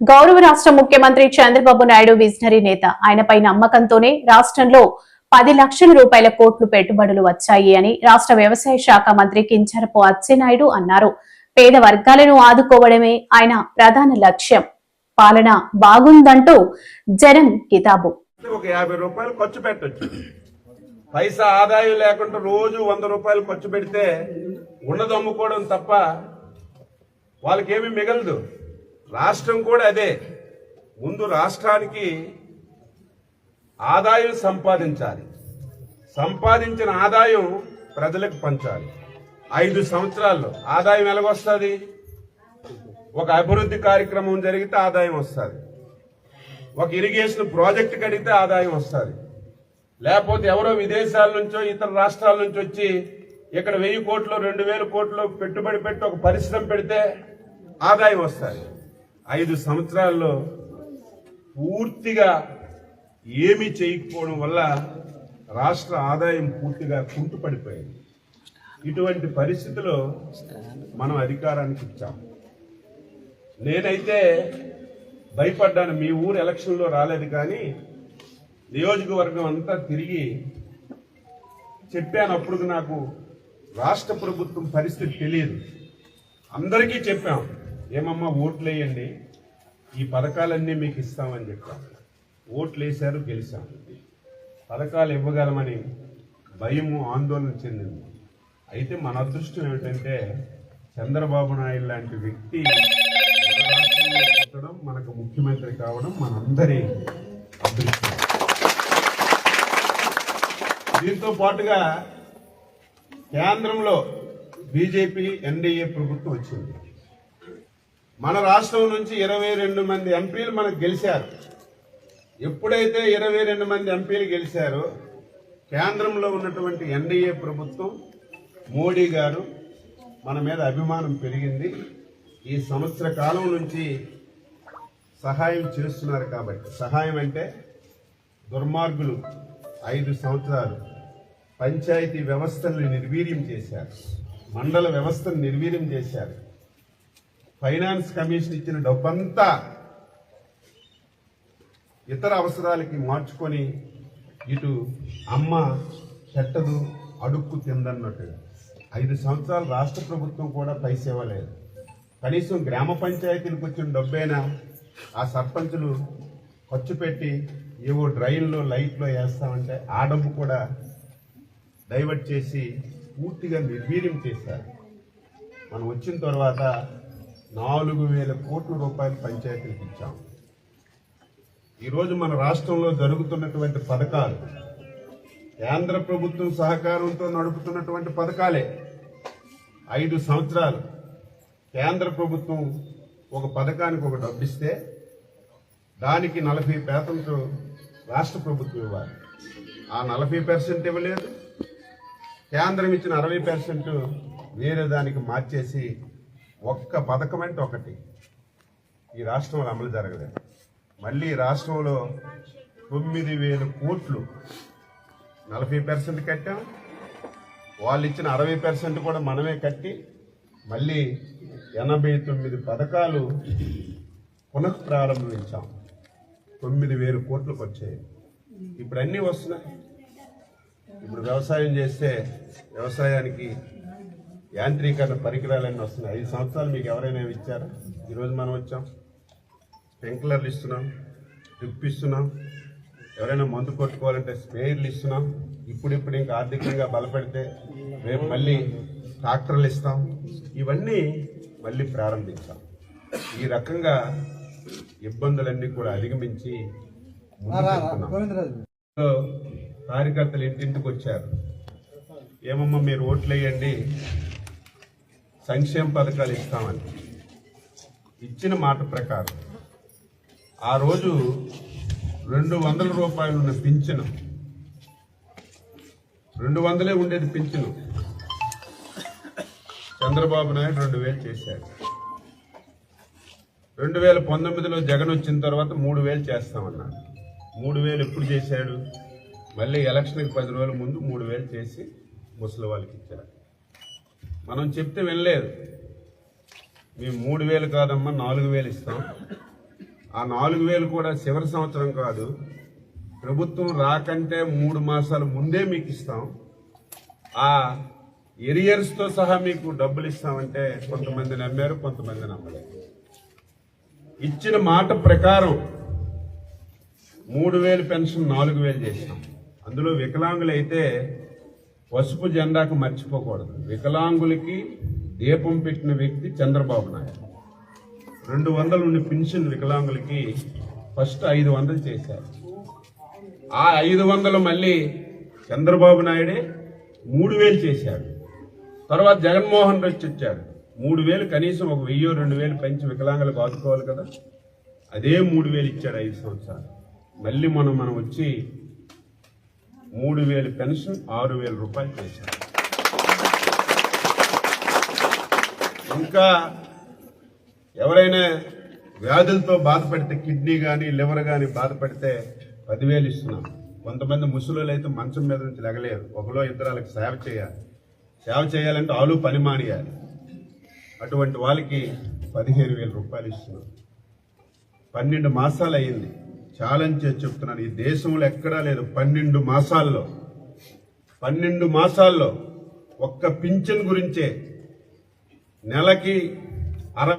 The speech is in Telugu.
గౌరవ రాష్ట్ర ముఖ్యమంత్రి చంద్రబాబు నాయుడు విజనరీ నేత. ఆయనపై నమ్మకంతోనే రాష్ట్రంలో పది లక్షల రూపాయల కోట్లు పెట్టుబడులు వచ్చాయి అని రాష్ట్ర వ్యవసాయ శాఖ మంత్రి కించరపు అచ్చెన్నాయుడు అన్నారు. పేద వర్గాలను ఆదుకోవడమే ఆయన ప్రధాన లక్ష్యం. పాలన బాగుందంటూ జనం కితాబు. ఒక యాభై రూపాయలు ఖర్చు పెట్టొచ్చు. పైసా ఆదాయం లేకుండా రోజు వంద రూపాయలు ఖర్చు పెడితే ఉన్నది అమ్ముకోవడం తప్ప వాళ్ళకేమీ మిగలదు. రాష్ట్రం కూడా అదే. ముందు రాష్ట్రానికి ఆదాయం సంపాదించాలి. సంపాదించిన ఆదాయం ప్రజలకు పంచాలి. ఐదు సంవత్సరాల్లో ఆదాయం ఎలాగొస్తుంది? ఒక అభివృద్ధి కార్యక్రమం జరిగితే ఆదాయం వస్తుంది. ఒక ఇరిగేషన్ ప్రాజెక్ట్ కడిగితే ఆదాయం వస్తుంది. లేకపోతే ఎవరో విదేశాల నుంచో ఇతర రాష్ట్రాల నుంచి వచ్చి ఇక్కడ వెయ్యి కోట్లు రెండు వేల కోట్లు పెట్టుబడి పెట్టి ఒక పరిశ్రమ పెడితే ఆదాయం వస్తుంది. ఐదు సంవత్సరాల్లో పూర్తిగా ఏమీ చేయకపోవడం వల్ల రాష్ట్ర ఆదాయం పూర్తిగా కుంటుపడిపోయింది. ఇటువంటి పరిస్థితిలో మనం అధికారానికి ఇచ్చాం నేనైతే భయపడ్డాను. మీ ఊరు ఎలక్షన్లో రాలేదు కానీ నియోజకవర్గం అంతా తిరిగి చెప్పాను. అప్పుడు నాకు రాష్ట్ర ప్రభుత్వం పరిస్థితి తెలియదు. అందరికీ చెప్పాం. ఏమమ్మా ఓట్లు వేయండి ఈ పథకాలన్నీ మీకు ఇస్తామని చెప్పాం. ఓట్లు వేశారు గెలిచాం. పథకాలు ఇవ్వగలమని భయము ఆందోళన చెందింది. అయితే మన అదృష్టం ఏమిటంటే చంద్రబాబు నాయుడు లాంటి వ్యక్తి పుట్టడం మనకు ముఖ్యమంత్రి కావడం మనందరి అదృష్టం. దీంతో పాటుగా కేంద్రంలో బీజేపీ ఎన్డీఏ ప్రభుత్వం వచ్చింది. మన రాష్ట్రం నుంచి ఇరవై రెండు మంది ఎంపీలు మనకు గెలిచారు. ఎప్పుడైతే ఇరవై రెండు మంది ఎంపీలు గెలిచారో కేంద్రంలో ఉన్నటువంటి ఎన్డీఏ ప్రభుత్వం మోడీ గారు మన మీద అభిమానం పెరిగింది. ఈ సంవత్సర కాలం నుంచి సహాయం చేస్తున్నారు కాబట్టి. సహాయం అంటే దుర్మార్గులు ఐదు సంవత్సరాలు పంచాయతీ వ్యవస్థల్ని నిర్వీర్యం చేశారు. మండల వ్యవస్థను నిర్వీర్యం చేశారు. ఫైనాన్స్ కమిషన్ ఇచ్చిన డబ్బంతా ఇతర అవసరాలకి మార్చుకొని ఇటు అమ్మ పెట్టదు అడుక్కు తిందన్నట్టు. ఐదు సంవత్సరాలు రాష్ట్ర ప్రభుత్వం కూడా పైసా ఇవ్వలేదు. కనీసం గ్రామ పంచాయతీలకు వచ్చిన డబ్బైనా ఆ సర్పంచులు ఖర్చు పెట్టి ఏవో డ్రైన్లో లైట్లో వేస్తామంటే ఆ డబ్బు కూడా డైవర్ట్ చేసి పూర్తిగా నిర్వీర్యం చేశారు. మనం వచ్చిన తర్వాత నాలుగు వేల కోట్ల రూపాయలు పంచాయతీలకు ఇచ్చాం. ఈరోజు మన రాష్ట్రంలో జరుగుతున్నటువంటి పథకాలు కేంద్ర ప్రభుత్వం సహకారంతో నడుపుతున్నటువంటి పథకాలే. ఐదు సంవత్సరాలు కేంద్ర ప్రభుత్వం ఒక పథకానికి ఒక డబ్బిస్తే దానికి నలభై పర్సెంట్ రాష్ట్ర ప్రభుత్వం ఇవ్వాలి. ఆ నలభై పర్సెంట్ ఇవ్వలేదు. కేంద్రం ఇచ్చిన అరవై పర్సెంట్ వేరే దానికి మార్చేసి ఒక్క పథకం అంటే ఒకటి. ఈ రాష్ట్రంలో అమలు జరగలేదు. మళ్ళీ రాష్ట్రంలో తొమ్మిది వేల కోట్లు నలభై పర్సెంట్ కట్టాం. వాళ్ళు ఇచ్చిన అరవై పర్సెంట్ కూడా మనమే కట్టి మళ్ళీ ఎనభై తొమ్మిది పథకాలు పునః ప్రారంభించాం. తొమ్మిది వేల కోట్లకు వచ్చాయి. ఇప్పుడు అన్నీ వస్తున్నాయి. ఇప్పుడు వ్యవసాయం చేస్తే వ్యవసాయానికి యాంత్రీకరణ పరికరాలన్నీ వస్తున్నాయి. ఐదు సంవత్సరాలు మీకు ఎవరైనా ఇచ్చారా? ఈరోజు మనం వచ్చాం. స్ప్రింక్లర్లు ఇస్తున్నాం. డ్రిప్ ఇస్తున్నాం. ఎవరైనా మందు కొట్టుకోవాలంటే స్ప్రేయర్లు ఇస్తున్నాం. ఇప్పుడిప్పుడు ఇంకా ఆర్థికంగా బలపెడితే రేపు మళ్ళీ ట్రాక్టర్లు ఇస్తాం. ఇవన్నీ మళ్ళీ ప్రారంభించాం. ఈ రకంగా ఇబ్బందులన్నీ కూడా అధిగమించి కార్యకర్తలు ఇంటింటికి వచ్చారు. ఏమమ్మా మీరు ఓట్లు వేయండి సంక్షేమ పథకాలు ఇస్తామని. ఇచ్చిన మాట ప్రకారం ఆ రోజు రెండు వందల రూపాయలు ఉన్న పింఛను. రెండు వందలే ఉండేది పింఛను. చంద్రబాబు నాయుడు రెండు వేలు చేశారు రెండు వేల పంతొమ్మిదిలో జగన్ వచ్చిన తర్వాత మూడు వేలు చేస్తామన్నాడు. మూడు వేలు ఎప్పుడు చేశాడు? మళ్ళీ ఎలక్షన్కి పది రోజుల ముందు మూడు వేలు చేసి ముసలి వాళ్ళకి ఇచ్చారు. మనం చెప్తే వినలేదు. మేము మూడు వేలు కాదమ్మా నాలుగు వేలు ఇస్తాం. ఆ నాలుగు వేలు కూడా చివరి సంవత్సరం కాదు. ప్రభుత్వం రాకంటే మూడు మాసాల ముందే మీకు ఇస్తాం. ఆ ఎరియర్స్తో సహా మీకు డబ్బులు ఇస్తామంటే కొంతమంది నమ్మారు కొంతమంది నమ్మలేదు. ఇచ్చిన మాట ప్రకారం మూడు వేలు పెన్షన్ నాలుగు వేలు చేసినాం అందులో వికలాంగులైతే పసుపు జెండాకు మర్చిపోకూడదు. వికలాంగులకి దీపం పెట్టిన వ్యక్తి చంద్రబాబు నాయుడు. రెండు వందలు ఉండి పెన్షన్ వికలాంగులకి ఫస్ట్ ఐదు వందలు చేశారు. ఆ ఐదు వందలు మళ్ళీ చంద్రబాబు నాయుడే మూడు వేలు చేశాడు. తర్వాత జగన్మోహన్ రెడ్డి వచ్చాడు. మూడు వేలు కనీసం ఒక వెయ్యో రెండు వేలు పెంచి వికలాంగులకు ఆదుకోవాలి కదా. అదే మూడు వేలు ఇచ్చాడు ఐదు సంవత్సరాలు. మళ్ళీ మనం మనం వచ్చి మూడు వేలు పెన్షన్ ఆరు వేల రూపాయలు చేశారు. ఇంకా ఎవరైనా వ్యాధులతో బాధపడితే కిడ్నీ కానీ లివర్ కానీ బాధపడితే పదివేలు ఇస్తున్నాం. కొంతమంది ముసలులు అయితే మంచం మీద నుంచి లెగలేరు. ఒకలో ఇద్దరాలకు సేవ చేయాలి. సేవ చేయాలంటే ఆలు పని మానేయాలి. అటువంటి వాళ్ళకి పదిహేను వేల రూపాయలు ఇస్తున్నాం. పన్నెండు మాసాలు అయింది. ఛాలెంజ్ చేసి చెప్తున్నాను. ఈ దేశంలో ఎక్కడా లేదు. పన్నెండు మాసాల్లో పన్నెండు మాసాల్లో ఒక్క పింఛన్ గురించే నెలకి అరవై